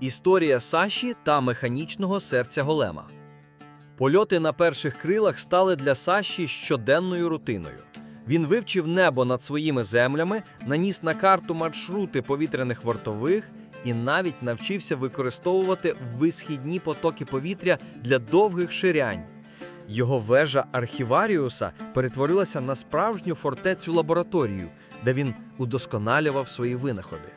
Історія Саші та механічного серця голема. Польоти на перших крилах стали для Саші щоденною рутиною. Він вивчив небо над своїми землями, наніс на карту маршрути повітряних вартових і навіть навчився використовувати висхідні потоки повітря для довгих ширянь. Його вежа архіваріуса перетворилася на справжню фортецю лабораторію, де він удосконалював свої винаходи.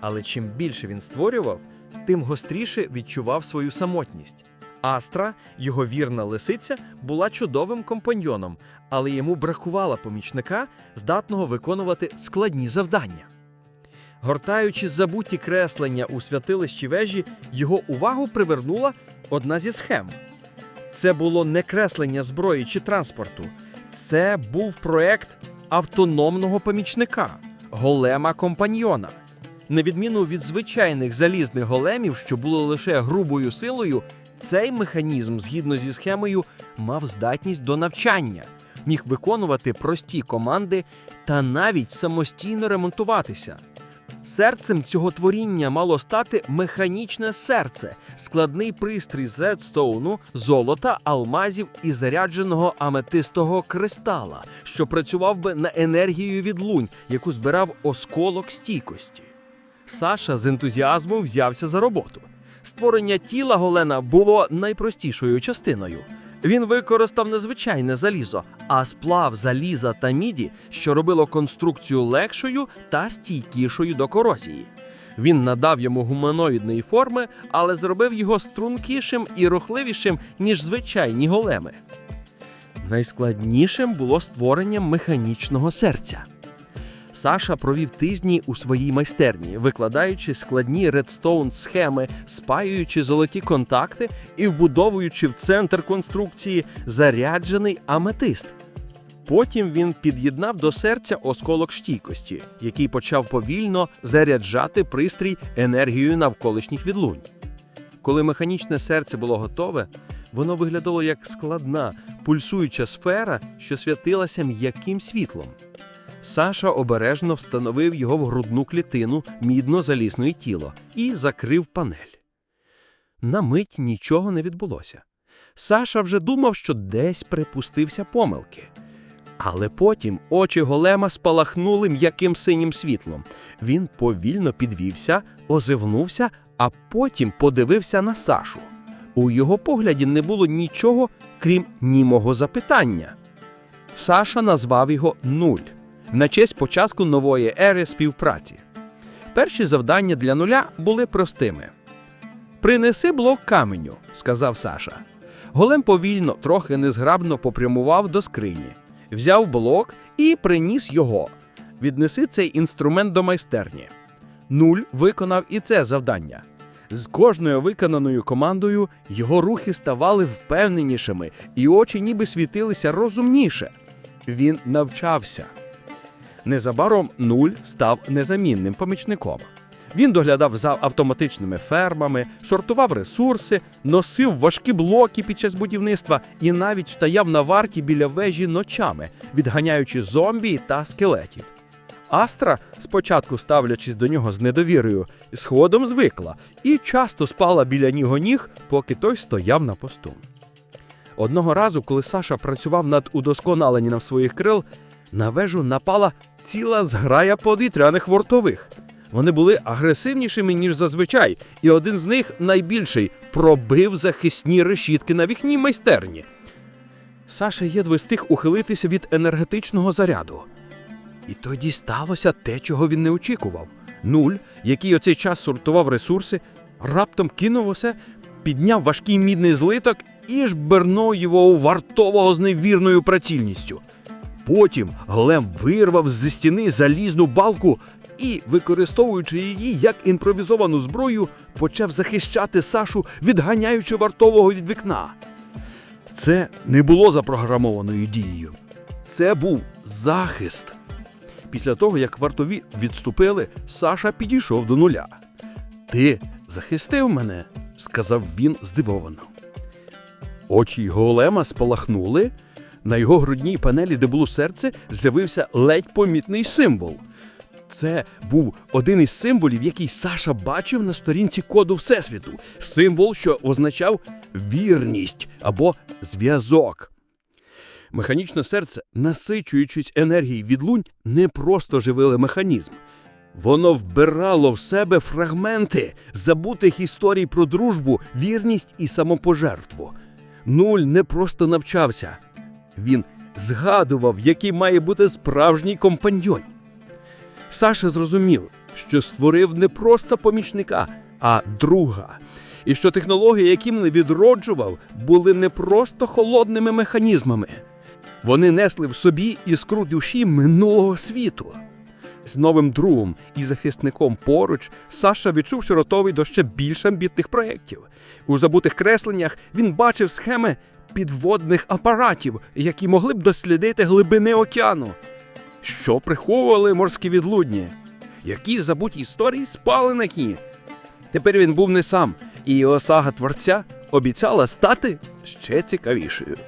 Але чим більше він створював, тим гостріше відчував свою самотність. Астра, його вірна лисиця, була чудовим компаньйоном, але йому бракувало помічника, здатного виконувати складні завдання. Гортаючи забуті креслення у святилищі вежі, його увагу привернула одна зі схем. Це було не креслення зброї чи транспорту, це був проект автономного помічника, голема компаньйона. На відміну від звичайних залізних големів, що було лише грубою силою, цей механізм, згідно зі схемою, мав здатність до навчання, міг виконувати прості команди та навіть самостійно ремонтуватися. Серцем цього творіння мало стати механічне серце, складний пристрій з редстоуну, золота, алмазів і зарядженого аметистого кристала, що працював би на енергію від лунь, яку збирав осколок стійкості. Саша з ентузіазмом взявся за роботу. Створення тіла Голена було найпростішою частиною. Він використав не звичайне залізо, а сплав заліза та міді, що робило конструкцію легшою та стійкішою до корозії. Він надав йому гуманоїдної форми, але зробив його стрункішим і рухливішим, ніж звичайні големи. Найскладнішим було створення механічного серця. Саша провів тижні у своїй майстерні, викладаючи складні редстоун схеми, спаюючи золоті контакти і вбудовуючи в центр конструкції заряджений аметист. Потім він під'єднав до серця осколок стійкості, який почав повільно заряджати пристрій енергією навколишніх відлунь. Коли механічне серце було готове, воно виглядало як складна, пульсуюча сфера, що святилася м'яким світлом. Саша обережно встановив його в грудну клітину мідно-залісної тіло і закрив панель. На мить нічого не відбулося. Саша вже думав, що десь припустився помилки. Але потім очі голема спалахнули м'яким синім світлом. Він повільно підвівся, озивнувся, а потім подивився на Сашу. У його погляді не було нічого, крім німого запитання. Саша назвав його Нуль на честь початку нової ери співпраці. Перші завдання для нуля були простими. Принеси блок каменю, сказав Саша. Голем повільно, трохи незграбно попрямував до скрині, взяв блок і приніс його. Віднеси цей інструмент до майстерні. Нуль виконав і це завдання. З кожною виконаною командою його рухи ставали впевненішими, і очі ніби світилися розумніше. Він навчався. Незабаром нуль став незамінним помічником. Він доглядав за автоматичними фермами, сортував ресурси, носив важкі блоки під час будівництва і навіть стояв на варті біля вежі ночами, відганяючи зомбі та скелетів. Астра, спочатку ставлячись до нього з недовірою, сходом звикла і часто спала біля нього ніг, поки той стояв на посту. Одного разу, коли Саша працював над удосконаленням своїх крил, на вежу напала ціла зграя повітряних вортових. Вони були агресивнішими, ніж зазвичай, і один з них, найбільший, пробив захисні решітки на вікній майстерні. Саша єдве встиг ухилитися від енергетичного заряду. І тоді сталося те, чого він не очікував. Нуль, який оцей час сортував ресурси, раптом кинув усе, підняв важкий мідний злиток і жбернув його у вартового з невірною працільністю. Потім голем вирвав зі стіни залізну балку і, використовуючи її як імпровізовану зброю, почав захищати Сашу, відганяючи вартового від вікна. Це не було запрограмованою дією. Це був захист. Після того, як вартові відступили, Саша підійшов до нуля. Ти захистив мене, сказав він здивовано. Очі голема спалахнули. На його грудній панелі, де було серце, з'явився ледь помітний символ. Це був один із символів, який Саша бачив на сторінці коду Всесвіту. Символ, що означав вірність або зв'язок. Механічне серце, насичуючись енергією від лунь, не просто живили механізм. Воно вбирало в себе фрагменти забутих історій про дружбу, вірність і самопожертву. Нуль не просто навчався, він згадував, який має бути справжній компаньйон. Саша зрозумів, що створив не просто помічника, а друга. І що технології, які не відроджував, були не просто холодними механізмами. Вони несли в собі іскру душі минулого світу. З новим другом і захисником поруч Саша відчув, що готовий до ще більш амбітних проєктів. У забутих кресленнях він бачив схеми підводних апаратів, які могли б дослідити глибини океану. Що приховували морські відлудні? Які забуті історії спали на кні? Тепер він був не сам, і його сага творця обіцяла стати ще цікавішою.